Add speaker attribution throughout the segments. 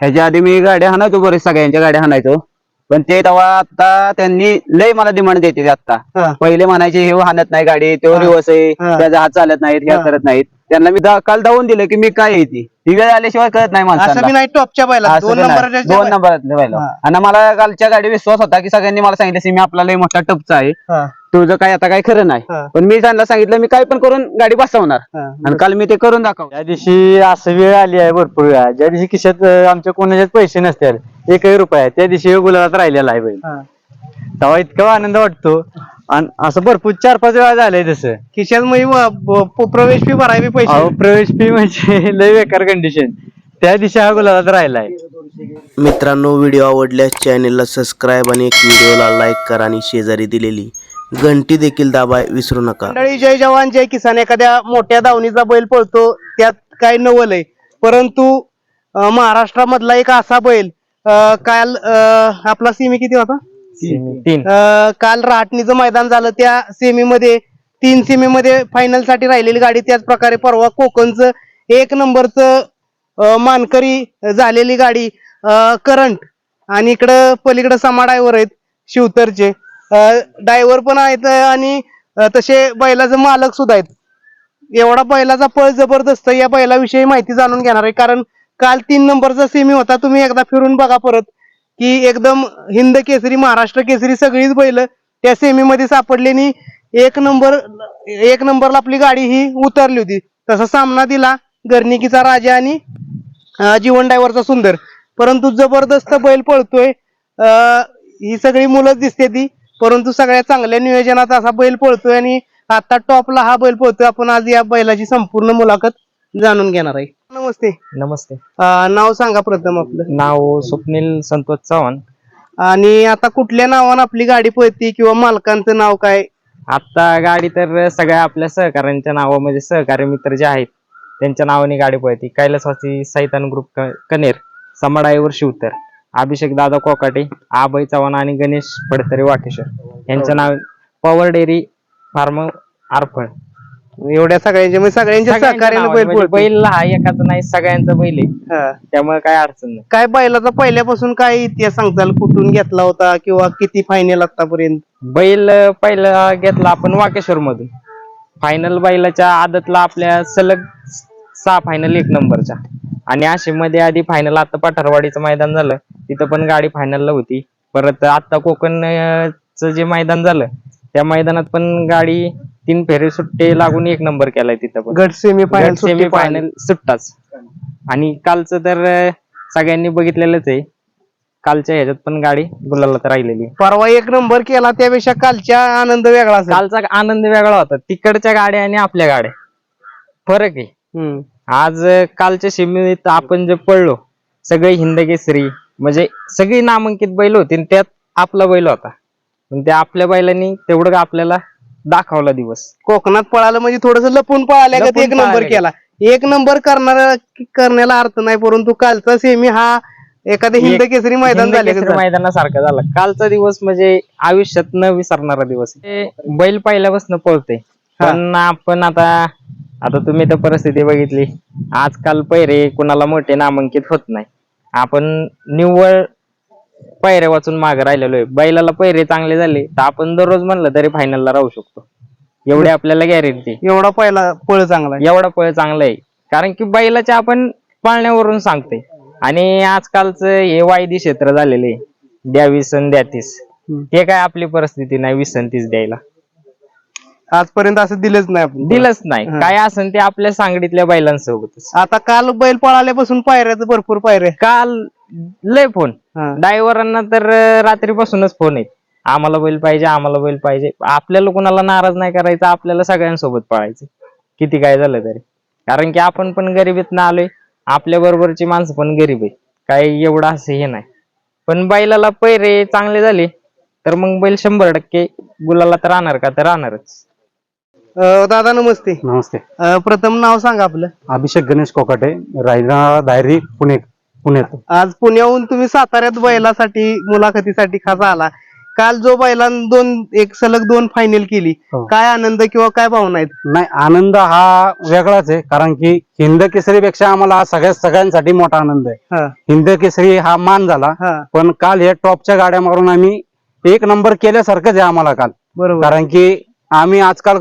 Speaker 1: ह्याच्या आधी मी गाड्या हाणायचो बरेच सगळ्यांच्या गाड्या हाणायचो पण ते तेव्हा आता त्यांनी लय मला डिमांड देते आता. पहिले म्हणायचे हे हाणत नाही गाडी तो. रिवर्स आहे
Speaker 2: हा.
Speaker 1: त्याचा हात चालत नाहीत हे. करत नाहीत त्यांना मी काल दावून दिलं की मी काय आहे ती ही वेळ आल्याशिवाय कळत नाही
Speaker 2: असं
Speaker 1: माणसाला
Speaker 2: मी नाही टॉपच्या बैला
Speaker 1: असं
Speaker 2: दोन हा.
Speaker 1: आणि मला कालच्या गाडी विश्वास होता की सगळ्यांनी मला सांगितलं की मी आपला लय मोठा टपचा आहे तुझं काय आता काय खरं नाही.
Speaker 2: हा.
Speaker 1: पण मी त्यांना सांगितलं मी काय पण करून गाडी बसवणार. आणि काल मी ते करून दाखव
Speaker 3: त्या दिवशी असं वेळ आली आहे भरपूर वेळा ज्या दिवशी खिशात अं, आमच्या कोणाच्यात पैसे नसतील एकही रुपया त्या दिवशी गुलाबात राहिलेला आहे बैल.
Speaker 2: हा.
Speaker 3: तेव्हा इतका आनंद वाटतो. आणि असं भरपूर चार पाच वेळा झालंय तसं.
Speaker 2: खिशात मग व- ब- प- प्रवेश फी भरावी पैसे.
Speaker 3: अहो प्रवेश फी म्हणजे लय बेकार कंडिशन त्या दिवशी हा गुलाबात राहिलाय.
Speaker 4: मित्रांनो व्हिडिओ असल्यास चॅनेलला सबस्क्राईब आणि एक व्हिडिओला लाईक करा आणि शेजारी दिलेली. घंटी देखील दाबाय विसरू नका.
Speaker 2: मंडळी जय जवान जय किसान. एखाद्या मोठ्या दावणीचा बैल पळतो त्यात काय नवल आहे? परंतु अं, महाराष्ट्रामधला एक असा बैल अं, काल अं, आपला सेमी किती होता?
Speaker 3: तीन.
Speaker 2: अं, काल रहाटणीचं मैदान झालं त्या सेमीमध्ये तीन सेमीमध्ये फायनलसाठी राहिलेली गाडी त्याच प्रकारे परवा कोकणचं एक नंबरचं अं, मानकरी झालेली गाडी करंट. आणि इकडं पलीकडं समा आहेत शिवतरचे. डायव्हर पण आहेत आणि तसे बैलाचे मालक सुद्धा आहेत. एवढा बैलाचा पळ जबरदस्त या बैलाविषयी माहिती जाणून घेणार आहे. कारण काल तीन नंबरचा सेमी होता तुम्ही एकदा फिरून बघा परत की एकदम हिंद केसरी महाराष्ट्र केसरी सगळीच बैल त्या सेमीमध्ये सापडली आणि एक नंबर एक नंबरला आपली गाडी ही उतरली होती. तसा सामना दिला गर्निकीचा राजा आणि जीवन डायव्हरचा सुंदर. परंतु जबरदस्त बैल पळतोय. ही सगळी मुलंच दिसते ती. परंतु सगळ्या चांगल्या नियोजनात असा बैल पळतोय आणि आता टॉपला हा बैल पळतोय. आपण आज या बैलाची संपूर्ण मुलाखत जाणून घेणार आहे. नमस्ते.
Speaker 3: नमस्ते.
Speaker 2: अं, नाव सांगा प्रथम आपलं.
Speaker 3: नाव स्वप्नील संतोष चव्हाण.
Speaker 2: आणि आता कुठल्या नावानं आपली गाडी पळते किंवा मालकांचं नाव काय?
Speaker 3: आता गाडी तर सगळ्या आपल्या सहकाऱ्यांच्या नावामध्ये म्हणजे सहकारी मित्र जे आहेत त्यांच्या नावाने गाडी पळते. कैलासवासी सैतान ग्रुप क- कनेर समाडाईवर शिवतर. अभिषेक दादा कोकाटे आबई चव्हाण आणि गणेश फडतरे वाटेश्वर. यांच्या नाव पॉवर डेअरी फार्म आरफळ.
Speaker 2: एवढ्या सगळ्यांच्या म्हणजे सगळ्यांच्या सहकार्याने बैल
Speaker 3: म्हणजे. बैल हा एकाचा नाही सगळ्यांचा बैल आहे.
Speaker 2: हा.
Speaker 3: त्यामुळे काय अडचण नाही.
Speaker 2: काय बैलाचा पहिल्यापासून काय इतिहास सांगताल? कुठून घेतला होता किंवा किती फायनल आतापर्यंत?
Speaker 3: बैल पहिला घेतला आपण वाकेश्वर मधून फायनल बैलाच्या आदतला आपल्या सलग सहा फायनल एक नंबरच्या. आणि अशी मध्ये आधी फायनल आता पठारवाडीचं मैदान झालं तिथं पण गाडी फायनलला होती. परत आता कोकणचं जे मैदान झालं त्या मैदानात पण गाडी तीन फेरे सुट्टे लागून एक नंबर केलाय तिथं पण.
Speaker 2: गट सेमी फायनल
Speaker 3: सेमी फायनल सुट्टाच. आणि कालचं तर सगळ्यांनी बघितलेलंच आहे. कालच्या ह्याच्यात पण गाडी गुलाला राहिलेली. आहे.
Speaker 2: परवा एक नंबर केला त्यापेक्षा कालच्या आनंद वेगळा
Speaker 3: कालचा आनंद वेगळा होता. तिकडच्या गाड्या आणि आपल्या गाड्या. फरक आहे. आज कालच्या सीमेत आपण जे पडलो सगळे हिंद केसरी म्हणजे सगळी नामांकित बैल होती आणि त्यात आपला बैल होता. पण त्या आपल्या बैलांनी तेवढं आपल्याला दाखवला दिवस.
Speaker 2: कोकणात पळालं म्हणजे थोडस लपून पळाल्या का? एक नंबर
Speaker 3: पळाल्या.
Speaker 2: केला. एक नंबर करणारा करण्याला अर्थ नाही परंतु कालचा सेमी हा एखाद्या हिंद
Speaker 3: एक
Speaker 2: केसरी मैदान झाले
Speaker 3: केसरी मैदानासारखा झाला. कालचा दिवस म्हणजे आयुष्यात न विसरणारा दिवस. बैल पहिल्यापासून पळते पण आपण आता आता तुम्ही तर परिस्थिती बघितली. आजकाल पैरे कुणाला मोठे नामांकित होत नाही. आपण निव्वळ पैरे वाचून मागे राहिलेलो आहे. बैलाला पैरे चांगले झाले तर आपण दररोज म्हणलं तरी फायनलला राहू शकतो. एवढी आपल्याला गॅरंटी
Speaker 2: एवढा पहिला पळ चांगला आहे.
Speaker 3: एवढा पळ चांगला आहे. कारण की बैलाच्या आपण पाळण्यावरून सांगतोय. आणि आजकालचं हे वायदी क्षेत्र झालेले द्या वीस आणि द्या तीस.
Speaker 2: हम्म.
Speaker 3: ते काय आपली परिस्थिती नाही वीस आणि तीस द्यायला.
Speaker 2: आजपर्यंत असं दिलंच नाही आपण
Speaker 3: दिलंच नाही. काय असेल ते आपल्या सांगडीतल्या बैलांसोबतच.
Speaker 2: आता काल बैल पळाल्यापासून पायऱ्याचं भरपूर पायऱ्या
Speaker 3: काल लय फोन.
Speaker 2: हा.
Speaker 3: ड्रायव्हरांना तर अं, रात्रीपासूनच फोन आहेत. आम्हाला बैल पाहिजे आम्हाला बैल पाहिजे. आपल्याला कुणाला नाराज नाही करायचं आपल्याला सगळ्यांसोबत पळायचं. किती काय झालं तरी. कारण की आपण पण गरिबीत ना आलोय. आपल्या बरोबरची माणसं पण गरीब आहे काही एवढं असं हे नाही. पण बैलाला पैरे चांगले झाले तर मग बैल शंभर टक्के गुलाला तर राहणार का? तर राहणारच.
Speaker 2: अं, दादा नमस्ते.
Speaker 5: नमस्ते.
Speaker 2: अं, प्रथम नाव सांगा आपलं.
Speaker 5: अभिषेक गणेश कोकाटे रायना दायरी पुणे पुण्यात.
Speaker 2: आज पुण्याहून तुम्ही साताऱ्यात बैलासाठी मुलाखतीसाठी खास आला. काल जो बैलांना दोन एक सलग दोन फायनल केली.
Speaker 5: हो.
Speaker 2: काय आनंद किंवा काय भावना आहेत?
Speaker 5: नाही आनंद हा वेगळाच आहे कारण की हिंद केसरीपेक्षा आम्हाला हा सगळ्या सगळ्यांसाठी मोठा आनंद आहे.
Speaker 2: हा.
Speaker 5: हिंद केसरी हा मान झाला
Speaker 2: हा.
Speaker 5: पण काल हे टॉपच्या गाड्या मारून आम्ही एक नंबर केल्यासारखंच आहे आम्हाला काल.
Speaker 2: बरोबर.
Speaker 5: कारण की आम्ही आजकाल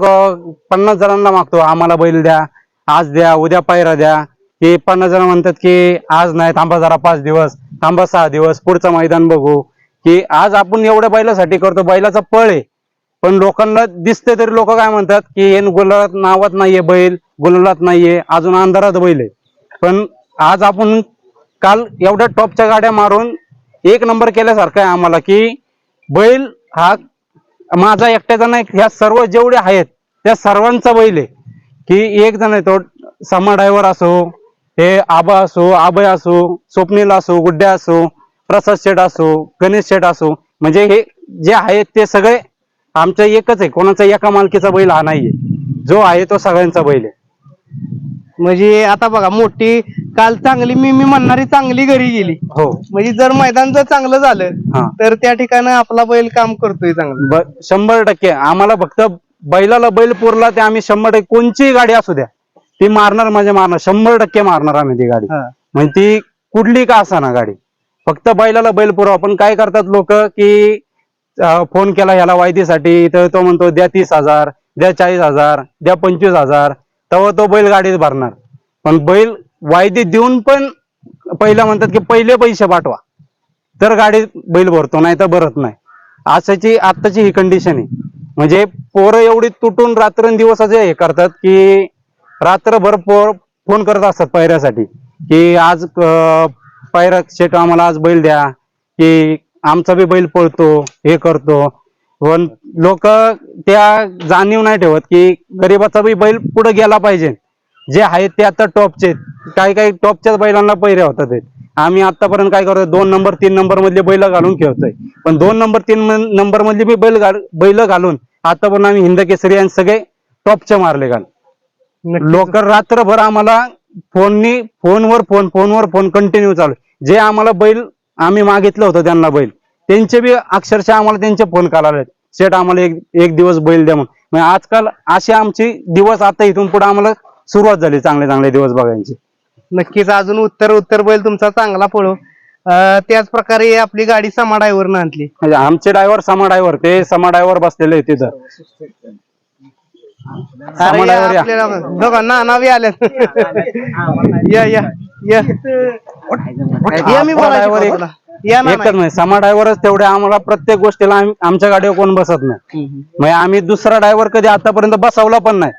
Speaker 5: पन्नास जणांना मागतो आम्हाला बैल द्या आज द्या उद्या पायरा द्या. हे पन्नास जण म्हणतात की आज नाही थांबा जरा पाच दिवस थांबा सहा दिवस पुढचं मैदान बघू. की आज आपण एवढ्या बैलासाठी करतो बैलाचा पळ आहे. पण लोकांना दिसते तरी लोक काय म्हणतात की हे गुलाबात नावात नाहीये बैल गुलाबात नाहीये अजून अंधारात बैल आहे. पण आज आपण काल एवढ्या टॉपच्या गाड्या मारून एक नंबर केल्यासारखं आहे आम्हाला की बैल हा माझा एकट्याचा नाही ह्या सर्व जेवढे आहेत त्या सर्वांचा बैल आहे की एक जण आहे तो समा ड्रायव्हर असो हे आबा असो आभय असो स्वप्नील असो गुड्ड्या असो प्रसाद शेठ असो गणेश शेठ असो म्हणजे हे जे आहेत ते सगळे आमचं एकच आहे कोणाचा एका मालकीचा बैल हा नाहीये. जो आहे तो सगळ्यांचा बैल आहे.
Speaker 2: म्हणजे आता बघा मोठी काल चांगली मी मी म्हणणारी चांगली घरी गेली.
Speaker 5: हो.
Speaker 2: म्हणजे जर मैदान जर चांगलं झालं
Speaker 5: हा.
Speaker 2: तर त्या ठिकाणी आपला बैल काम करतोय चांगलं.
Speaker 5: ब- शंभर टक्के. आम्हाला फक्त बैलाला बैल पुरला ते आम्ही शंभर टक्के. कोणचीही गाडी असू द्या ती मारणार म्हणजे मारणार. शंभर टक्के मारणार आम्ही ती गाडी.
Speaker 2: हा.
Speaker 5: म्हणजे ती कुठली का असा गाडी. फक्त बैलाला बैल पुरवा. पण काय करतात लोक की अं, फोन केला ह्याला वायदीसाठी. तर तो म्हणतो द्या तीस हजार द्या चाळीस हजार द्या पंचवीस हजार. तेव्हा तो बैल गाडीत भरणार. पण बैल वायदी देऊन पण पहिला म्हणतात की पहिले पैसे पाठवा. तर गाडीत बैल भरतो नाही तर भरत नाही. असाची आत्ताची ही कंडिशन आहे. म्हणजे पोरं एवढी तुटून रात्रंदिवस असे हे करतात की रात्रभर पोर फोन करत असतात पायऱ्यासाठी की आज अं, पायरा शेट आम्हाला आज बैल द्या की आमचा बी बैल पळतो हे करतो. पण लोक त्या जाणीव नाही ठेवत की गरीबाचा बी बैल पुढे गेला पाहिजे. जे आहेत ते आता टॉपचे आहेत. काही काही टॉपच्याच बैलांना पैरे होतात. आम्ही आतापर्यंत काय करतोय दोन नंबर तीन नंबर मधले बैल घालून खेळतोय पण दोन नंबर तीन नंबर मधले बी बैल बैल घालून आतापर्यंत आम्ही हिंद केसरी आणि सगळे टॉपचे मारले घाल. लोक रात्रभर आम्हाला फोननी फोनवर फोन फोनवर फोन कंटिन्यू चालू. जे आम्हाला बैल आम्ही मागितलं होतं त्यांना बैल त्यांचे बी अक्षरशः आम्हाला त्यांचे फोन करायला शेट आम्हाला एक एक दिवस बैल द्या म्हणून आजकाल असे आमचे दिवस आता इथून पुढे आम्हाला सुरुवात झाली चांगले चांगले दिवस बघायचे.
Speaker 2: नक्कीच अजून उत्तर उत्तर बैल तुमचा चांगला पळो. त्याच प्रकारे आपली गाडी समा ड्रायव्हर आणली.
Speaker 5: म्हणजे आमचे ड्रायव्हर समा ड्रायव्हर ते समा ड्रायव्हर बसलेले तिथं. समा
Speaker 2: या
Speaker 5: driver या.
Speaker 2: आपल्याला बघा ना नावी आल्या. या या या. या मी बोलायची
Speaker 5: driver एक-
Speaker 2: बाजूला. या ना
Speaker 5: एकच नाही समा ड्रायव्हरच तेवढे आम्हाला प्रत्येक गोष्टीला आम- आमच्या गाडीवर कोण बसत नाही. म्हणजे आम्ही दुसरा ड्रायव्हर कधी आतापर्यंत बसवला पण नाही.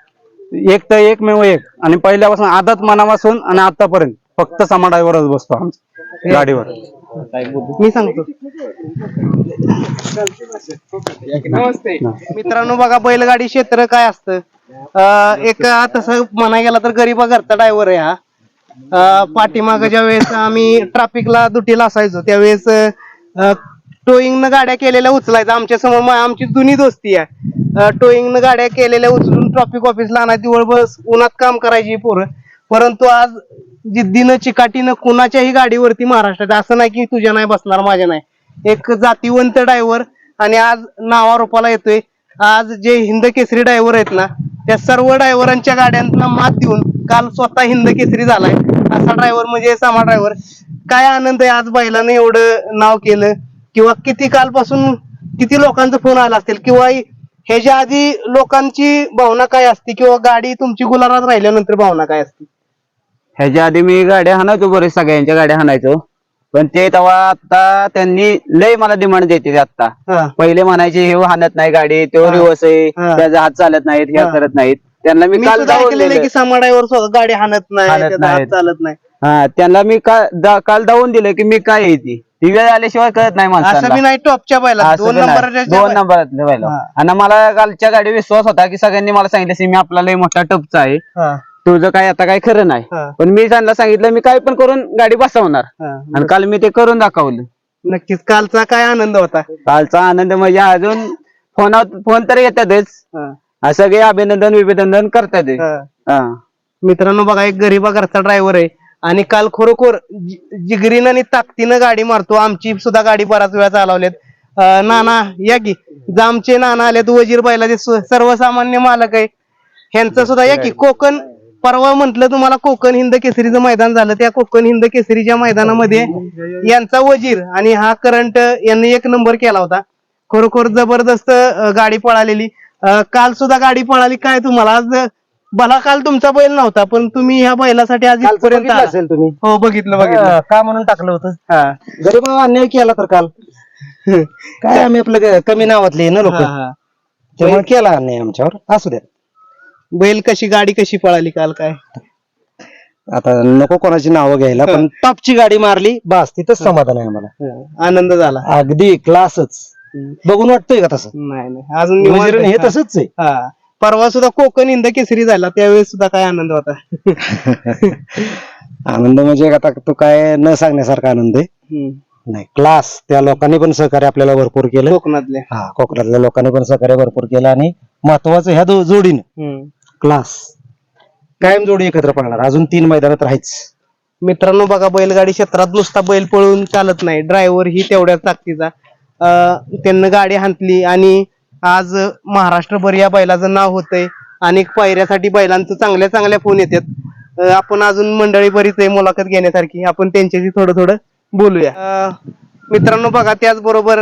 Speaker 5: एक तर एकमेव एक. आणि पहिल्यापासून आदत मनापासून आणि आतापर्यंत. फक्त समा ड्रायव्हरच बसतो आमच्या गाडीवर.
Speaker 2: मी सांगतो. मित्रांनो बघा बैलगाडी क्षेत्र काय असतं? अं, एक तसं म्हणाय गेला तर गरीबा घरचा ड्रायव्हर आहे हा. अं, पाठीमागं ज्या वेळेस आम्ही ट्रॅफिकला दुटीला असायचो त्यावेळेस टोईंग न गाड्या केलेल्या उचलायचं. आमच्यासमोर आमची जुनी दोस्ती आहे. टोईंग न गाड्या केलेल्या उचलून ट्रॉफिक ऑफिसला आणायची. बस उन्हात काम करायची पोरं. परंतु आज जिद्दीनं चिकाटीनं कुणाच्याही गाडीवरती महाराष्ट्रात असं नाही की तुझ्या नाही बसणार माझ्या नाही. एक जातीवंत ड्रायव्हर आणि आज नावा रूपाला येतोय. आज जे हिंद केसरी ड्रायव्हर आहेत ना त्या सर्व ड्रायव्हरांच्या गाड्यांना मात देऊन काल स्वतः हिंद केसरी झालाय. असा ड्रायव्हर म्हणजे सामा ड्रायव्हर काय आनंद आहे आज बैलानं एवढं नाव केलं? किंवा किती कालपासून किती लोकांचा फोन आला असतील किंवा ह्याच्या आधी लोकांची भावना काय असते किंवा गाडी तुमची गुलाबात राहिल्यानंतर भावना काय असते
Speaker 1: ह्याच्या आधी मी गाड्या हाणायचो बरेच सगळ्यांच्या गाड्या हाणायचो पण ते तेव्हा आता त्यांनी लय मला डिमांड देते आता पहिले म्हणायचे हे हाणत नाही गाडी तो. रिवर्स आहे. त्याचा हात चालत नाहीत हे. करत नाहीत त्यांना मी काल
Speaker 2: की गाडी हाणत नाही. चालत नाही
Speaker 1: हा त्यांना मी का- दा- काल दावून दिलं की मी काय आहे ती? वेळ आल्याशिवाय कळत नाही
Speaker 2: असं
Speaker 1: माणसाला
Speaker 2: मी नाही टॉपच्या बैला
Speaker 1: असं
Speaker 2: दोन
Speaker 1: नंबरातले
Speaker 2: हा.
Speaker 1: आणि मला कालच्या गाडी विश्वास होता की सगळ्यांनी मला सांगितलं की मी आपला लय मोठा टपचा आहे.
Speaker 2: हा,
Speaker 1: तुझं काय आता काय खरं नाही. पण मी त्यांना सांगितलं मी काय पण करून गाडी बसवणार. आणि काल मी ते करून दाखवलं.
Speaker 2: नक्कीच. कालचा काय आनंद होता?
Speaker 1: कालचा आनंद म्हणजे अजून फोनात फोन तर येतातच.
Speaker 2: हा,
Speaker 1: आ सगळे अभिनंदन विभिनंदन करतात
Speaker 2: हा.
Speaker 1: हा.
Speaker 2: मित्रांनो बघा एक गरीबा घरचा ड्रायव्हर आहे. आणि काल खरोखर जिगरीन जिगरीनं आणि ताकदीनं गाडी मारतो. आमची सुद्धा गाडी बराच वेळा चालवल्यात नाना या की. जामचे नाना आलेत. वजीर बैलाचे ते सर्वसामान्य मालक आहे ह्यांचं सुद्धा या की कोकण परवा म्हटलं तुम्हाला कोकण हिंद केसरीचं मैदान झालं. त्या कोकण हिंद केसरीच्या मैदानामध्ये यांचा वजीर आणि हा करंट यांनी एक नंबर केला होता. खरोखर जबरदस्त गाडी पळालेली. काल सुद्धा गाडी पळाली. काय तुम्हाला आज भला काल तुमचा बैल नव्हता पण तुम्ही ह्या बैलासाठी आज इथपर्यंत आला.
Speaker 6: असेल तुम्ही.
Speaker 2: हो बघितलं बघितलं.
Speaker 6: हा, का म्हणून टाकलं होतं?
Speaker 2: हा.
Speaker 6: गरीब अन्याय केला तर काल. काय आम्ही आपलं कमी नावातले ना लोक?
Speaker 2: हा, हा.
Speaker 6: त्यामुळे केला अन्याय आमच्यावर. असू द्या.
Speaker 2: बैल कशी गाडी कशी पळाली काल काय?
Speaker 6: आता नको कोणाची नावं घ्यायला पण टॉपची गाडी मारली बस तिथंच समाधान आहे आम्हाला.
Speaker 2: हा, आनंद झाला.
Speaker 6: अगदी क्लासच बघून वाटतोय का तसं?
Speaker 2: नाही नाही. अजून निवांत
Speaker 6: हे. तसंच आहे.
Speaker 2: हा. परवा सुद्धा कोकण इंद केसरी झाला त्यावेळेस सुद्धा काय आनंद होता?
Speaker 6: आनंद म्हणजे आता तो काय न सांगण्यासारखा आनंद आहे.
Speaker 2: हम्म.
Speaker 6: नाही क्लास त्या लोकांनी पण सहकार्य आपल्याला भरपूर केलं.
Speaker 2: कोकणातले.
Speaker 6: हा कोकणातल्या लोकांनी पण सहकार्य भरपूर केलं आणि महत्वाचं ह्या दो- जोडीनं
Speaker 2: हम्म.
Speaker 6: क्लास कायम जोडी एकत्र पडणार अजून तीन मैदानात राहायच.
Speaker 2: मित्रांनो बघा बैलगाडी क्षेत्रात नुसता बैल पळून चालत नाही. ड्रायव्हर ही तेवढ्याच ताकदीचा. अं, त्यांनं गाडी हाणली आणि आज महाराष्ट्रभर या बैलाचं नाव होतंय. अनेक पायऱ्यासाठी बैलांचं चांगल्या चांगल्या फोन येतात. आपण अजून मंडळी बरीच आहे मुलाखत घेण्यासारखी. आपण त्यांच्याशी थोडं थोडं बोलूया. मित्रांनो बघा त्याचबरोबर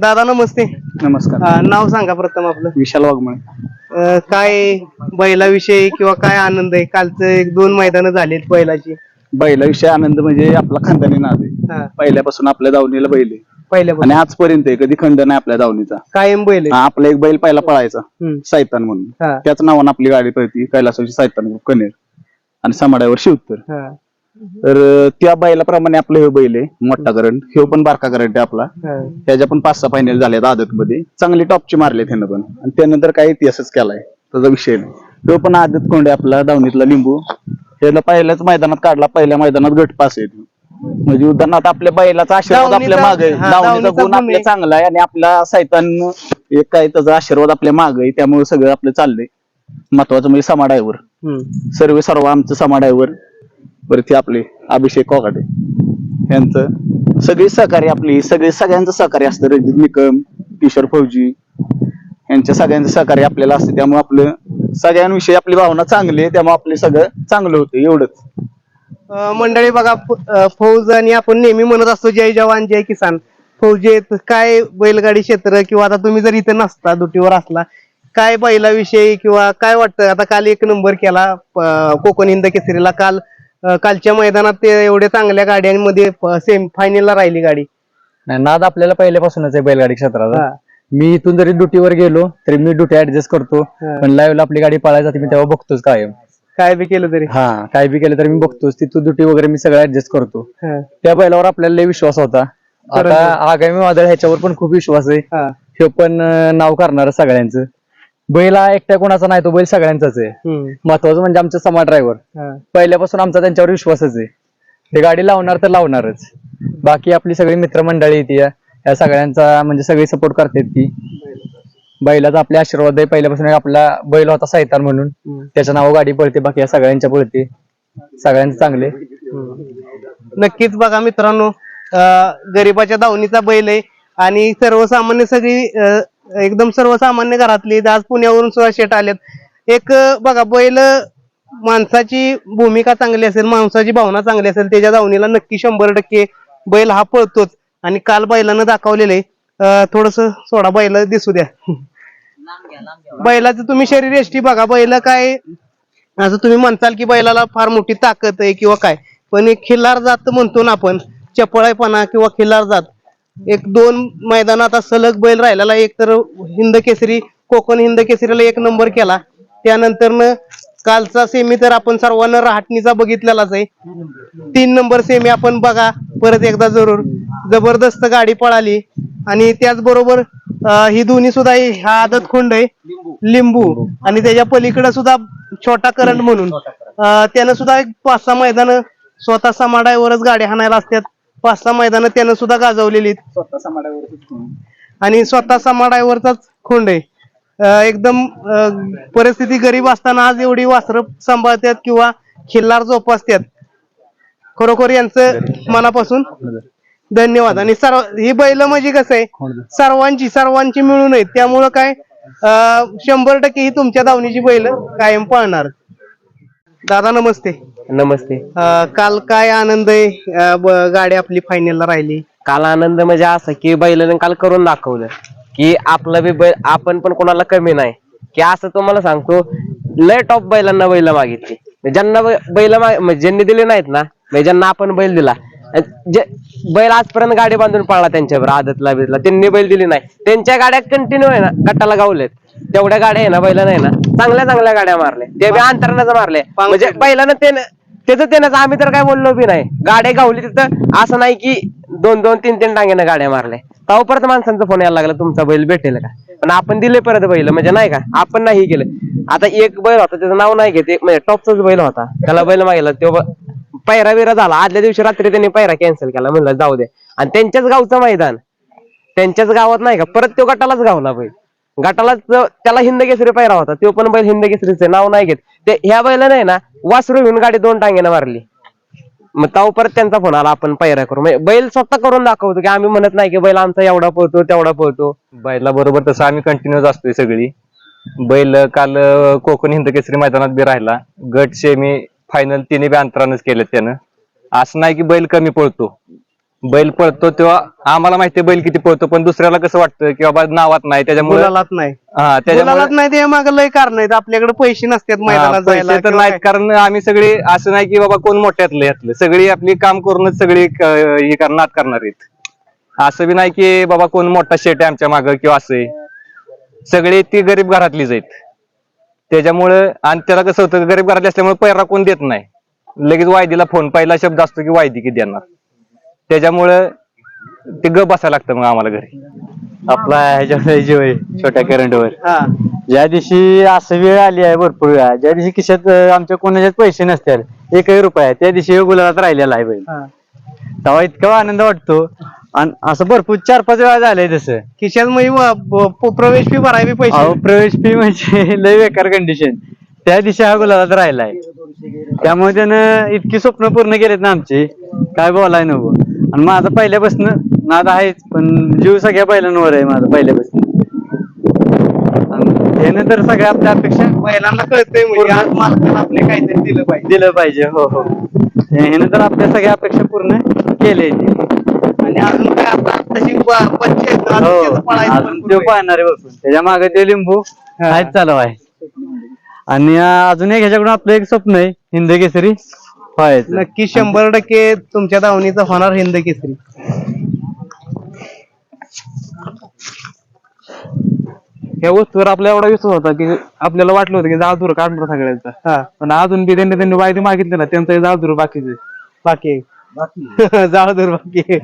Speaker 2: दादा नमस्ते.
Speaker 7: नमस्कार.
Speaker 2: नाव सांगा प्रथम आपलं.
Speaker 7: विशाल वाघमळे.
Speaker 2: काय बैलाविषयी किंवा काय आनंद आहे? कालचं एक दोन मैदानं झालीत बैलाची.
Speaker 7: बैलाविषयी आनंद म्हणजे आपला खानदानी नाद आहे.
Speaker 2: हा.
Speaker 7: पहिल्यापासून आपल्या दावणीला बैल आहे.
Speaker 2: पहिल्यापासून
Speaker 7: आणि आजपर्यंत आहे कधी खंड नाही आपल्या दावणीचा.
Speaker 2: कायम बैल आहे.
Speaker 7: आपला एक बैल पहिला पळायचा
Speaker 2: हम्म.
Speaker 7: सायतान म्हणून.
Speaker 2: हा.
Speaker 7: त्याच नावानं आपली गाडी पळती कैलासाची सायतान ग्रुप कनेर. आणि समाड्यावर शिवतर
Speaker 2: हा,
Speaker 7: तर अं, त्या बैलाप्रमाणे आपलं हे बैल आहे मोठा करंट हे पण बारका करंट आहे आपला.
Speaker 2: हा.
Speaker 7: त्याच्या पण पाच सहा फायनल झाल्यात आदत मध्ये चांगली टॉपची मारले त्यानं पण. आणि त्यानंतर काही इतिहासच केलाय. त्याचा विषय नाही. तो पण आदत कोंडे आपला दावणीतला लिंबू. त्याला पहिल्याच मैदानात काढला पहिल्या मैदानात गट पास आहे तो. म्हणजे उदाहरणार्थ आपल्या बैलाचा आशीर्वाद आपल्या मागे
Speaker 2: हा,
Speaker 7: दावणीचा
Speaker 2: दावणीचा
Speaker 7: गुण
Speaker 2: गुण
Speaker 7: आपल्या
Speaker 2: आहे.
Speaker 7: चांगला आहे आणि आपला सैतान एक काय त्याचा आशीर्वाद आपल्या मागे आहे त्यामुळे सगळं आपलं चाललंय. महत्वाचं म्हणजे समाडायवर
Speaker 2: हम्म.
Speaker 7: सर्व सर्व आमचं समाडायवर परत हे आपले अभिषेक कोकाटे. यांचं सगळी सहकार्य आपली सगळे सगळ्यांचं सहकार्य असतं. रणजित निकम किशोर फौजी. यांच्या सगळ्यांचं सहकार्य आपल्याला असतं. त्यामुळे आपलं सगळ्यांविषयी आपली भावना चांगली आहे. त्यामुळे आपले सगळं चांगलं होतं एवढंच.
Speaker 2: मंडळी बघा फौज आणि आपण नेहमी म्हणत असतो जय जवान जय किसान. फौजेत काय बैलगाडी क्षेत्र किंवा आता तुम्ही जर इथे नसता दुटीवर असला काय बैलाविषयी किंवा काय वाटतं? आता काल एक नंबर केला कोकण हिंद केसरीला. काल कालच्या मैदानात ते एवढ्या चांगल्या गाड्यांमध्ये सेम फायनलला राहिली गाडी.
Speaker 8: नाही नाद आपल्याला पहिल्यापासूनच आहे बैलगाडी क्षेत्राचा. मी इथून जरी ड्युटीवर गेलो तरी मी ड्युटी ऍडजस्ट करतो. पण लाईव्हला आपली गाडी पळायला जाते मी तेव्हा बघतोच कायम.
Speaker 2: काय बी केलं तरी.
Speaker 8: हा काय बी केलं तरी मी बघतोच. तिथून ड्युटी वगैरे मी सगळं ऍडजस्ट करतो.
Speaker 2: हा,
Speaker 8: त्या बैलावर आपल्याला लय विश्वास होता. आता आगामी वादळ ह्याच्यावर पण खूप विश्वास आहे.
Speaker 2: हा.
Speaker 8: हे पण अं, नाव करणार सगळ्यांचं. बैल हा एकट्या कोणाचा नाही तो बैल सगळ्यांचाच आहे.
Speaker 2: हम्म,
Speaker 8: महत्वाचं म्हणजे आमचा समा ड्रायव्हर
Speaker 2: हा.
Speaker 8: पहिल्यापासून आमचा त्यांच्यावर विश्वासच आहे. ते गाडी लावणार तर लावणारच. बाकी आपली सगळी मित्रमंडळी येते या. सगळ्यांचा म्हणजे सगळी सपोर्ट करतात ती. बैलाचा आपले आशीर्वाद आहे पहिल्यापासून आपला बैल होता सैतान म्हणून. त्याच्या नाव गाडी पळते बाकी या सगळ्यांच्या पळते. सगळ्यांचे चांगले.
Speaker 2: नक्कीच बघा मित्रांनो गरिबाच्या दावणीचा बैल आहे. आणि सर्वसामान्य सगळी एकदम सर्वसामान्य घरातली आज पुण्यावरून सुद्धा शेट आलेत. एक बघा बैल माणसाची भूमिका चांगली असेल माणसाची भावना चांगली असेल त्याच्या दावणीला नक्की शंभर टक्के बैल हा पळतोच. आणि काल बैलानं दाखवलेलं आहे थोडस सोडा बैल दिसू द्या. बैलाचं तुम्ही शरीर एष्टी बघा. बैल काय असं तुम्ही म्हणताल की बैलाला फार मोठी ताकद आहे किंवा काय. पण एक खिल्लार जात म्हणतो ना आपण चपळाईपणा किंवा खिल्लार जात. एक दोन मैदानात आता सलग बैल राहिलेला एक तर हिंद केसरी कोकण हिंद केसरीला एक नंबर केला. त्यानंतर कालचा सेमी तर आपण सर्वांना रहाटणीचा बघितलेलाच आहे. तीन नंबर सेमी आपण बघा परत एकदा जरूर. जबरदस्त गाडी पळाली. आणि त्याचबरोबर ही दोन्ही सुद्धा ही- आदत खोंड आहे. लिंबू. आणि त्याच्या पलीकडे सुद्धा छोटा करंट म्हणून. त्यानं सुद्धा एक पाच सहा मैदान स्वतः समाडावरच गाड्या हाणायला असतात. पाच सहा मैदानं त्यानं सुद्धा गाजवलेली आहेत. आणि स्वतः समाडावरचाच खोंड आहे. एकदम परिस्थिती गरीब असताना आज एवढी वासरं सांभाळतात किंवा खिल्लार जोपासतात. खरोखर यांचं मनापासून धन्यवाद. आणि सर्व ही बैल म्हणजे कसं आहे? सर्वांची सर्वांची मिळून आहेत. त्यामुळं काय शंभर टक्के ही तुमच्या दावणीची बैल कायम पाळणार. दादा नमस्ते.
Speaker 9: नमस्ते.
Speaker 2: काल काय आनंद आहे? गाडी आपली फायनलला राहिली.
Speaker 9: काल आनंद म्हणजे असा की बैलाने काल करून दाखवलं. की आपलं बी बैल आपण पण कोणाला कमी नाही. की असं तुम्हाला सांगतो लय टॉप बैलांना बैल मागितली. ज्यांना बैल म्हणजे ज्यांनी दिले नाहीत ना म्हणजे ज्यांना आपण बैल दिला जे बैल आजपर्यंत गाडी बांधून पळला त्यांच्यावर आदतला बिदला त्यांनी बैल दिली नाही. त्यांच्या गाड्या कंटिन्यू आहे ना गटाला गावलेत. तेवढ्या गाड्या आहे ना बैला नाही ना चांगल्या चांगल्या गाड्या मारल्या. ते बी अंतरणाचं मारले. म्हणजे बैलानं ते त्याचं त्यानं आम्ही तर काय बोललो बी नाही. गाड्या गावली तिथं. असं नाही की दोन दोन तीन तीन टांग्यानं गाड्या मारल्या. तेव्हा परत माणसांचा फोन यायला लागला तुमचा बैल भेटेल का? पण आपण दिले परत बैल म्हणजे नाही का? आपण नाही केलं. आता एक बैल होता त्याचं नाव नाही घेत. एक म्हणजे टॉपचाच बैल होता. त्याला बैल मागेला तो पायरा बिरा झाला. आदल्या दिवशी रात्री त्यांनी पायरा कॅन्सल केला. म्हणलं जाऊ दे. आणि त्यांच्याच गावचं मैदान. त्यांच्याच गावात नाही का? परत तो गटालाच गावला बैल. गटालाच त्याला हिंद केसरी पायरा होता. तो पण बैल हिंद केसरीचे नाव नाही घेत. ते ह्या बैला नाही ना वासरू घेऊन गाडी दोन टांग्यानं मारली. मग त्या परत त्यांचा फोन आला आपण पायरा करू. म्हणजे बैल स्वतः करून दाखवतो की आम्ही म्हणत नाही की बैल आमचा एवढा पळतो तेवढा पळतो.
Speaker 10: बैला बरोबर तसं आम्ही कंटिन्यूच असतोय सगळी. बैल काल कोकण हिंद केसरी मैदानात बी राहिला. गट सेमी फायनल तिने बी अंतरानच केलं त्यानं. असं नाही की बैल कमी पळतो. बैल पळतो तेव्हा आम्हाला माहिती बैल किती पळतो पण दुसऱ्याला कसं वाटतं की बाबा नावात नाही त्याच्यामुळे
Speaker 2: मुलालात नाही.
Speaker 10: हा त्याच्यामुळे
Speaker 2: नाही ते माग लय कारण आहेत. आपल्याकडे पैसे नसतात मैदानात
Speaker 10: पैसे
Speaker 2: जायला
Speaker 10: तर
Speaker 2: किंवा
Speaker 10: नाहीत कारण आम्ही सगळे असं नाही की बाबा कोण मोठ्यातलं यातलं. सगळी आपली काम करूनच सगळी क- हे करणार करणार आहेत. असं बी नाही की बाबा कोण मोठा शेट आहे आमच्या मागं किंवा असं आहे. सगळे ती गरीब घरातलीच आहेत. त्याच्यामुळं आणि त्याला कसं होतं गरीब घरातली असल्यामुळे पैरा कोण देत नाही. लगेच वायदीला फोन पहिला शब्द असतो की वायदी किती देणार? त्याच्यामुळं ते ग बसायला लागतं मग आम्हाला घरी.
Speaker 8: आपला ह्याच्यावर जीव आहे छोट्या करंटवर
Speaker 2: हा.
Speaker 8: ज्या दिवशी असं वेळ आली आहे भरपूर वेळा ज्या दिवशी खिशात अं, आमच्या कोणाच्यात पैसे नसतात एकही रुपया त्या दिवशी गुलाबात राहिलेला आहे बैल.
Speaker 2: हा.
Speaker 8: तेव्हा इतका आनंद वाटतो. आणि असं भरपूर चार पाच वेळा झालंय तसं.
Speaker 2: खिशात व- ब- प- प्रवेश फी भरावी पैसे
Speaker 8: अहो प्रवेश फी म्हणजे लय बेकार कंडिशन त्या दिवशी हा गुलाबात राहिलाय. त्यामुळे त्यानं इतकी स्वप्न पूर्ण केलेत ना आमची. काय बोलाय नको. आणि माझा पहिल्यापासून नाद आहेच पण जीव सगळ्या बैलांवर आहे माझा पहिल्यापासून. आणि त्यानं तर सगळ्या आपल्या अपेक्षा
Speaker 2: महिलांना कळतंय म्हणजे आज मालकाला आपले काहीतरी दिलं पाहिजे.
Speaker 8: दिलं पाहिजे हो हो. ह्यानं तर आपल्या सगळ्या अपेक्षा पूर्ण केले
Speaker 2: आणि अजून काय आता तशी प- पंचायत
Speaker 8: हो
Speaker 2: त्याचं पळायचं
Speaker 8: अजून
Speaker 2: भरपूर
Speaker 8: तो
Speaker 2: आहे.
Speaker 8: पाहणार आहे बसून. त्याच्यामागे ते लिंबू आहेत चालू आहे. आणि अं, अजून एक ह्याच्याकडून आपलं एक स्वप्न आहे हिंद केसरी. व्हायचं
Speaker 2: नक्की शंभर टक्के तुमच्या दावणीचा होणार हिंद केसरी.
Speaker 11: या वस्तूवर आपला एवढा विश्वास होता की आपल्याला वाटलं होतं की जाळ दूर काढणार सगळ्यांचा.
Speaker 2: हा.
Speaker 11: पण अजून बी त्यांनी त्यांनी वायदे मागितले ना त्यांचा जाळ दूर बाकीचे
Speaker 2: बाकी आहे. जाळ दूर बाकी.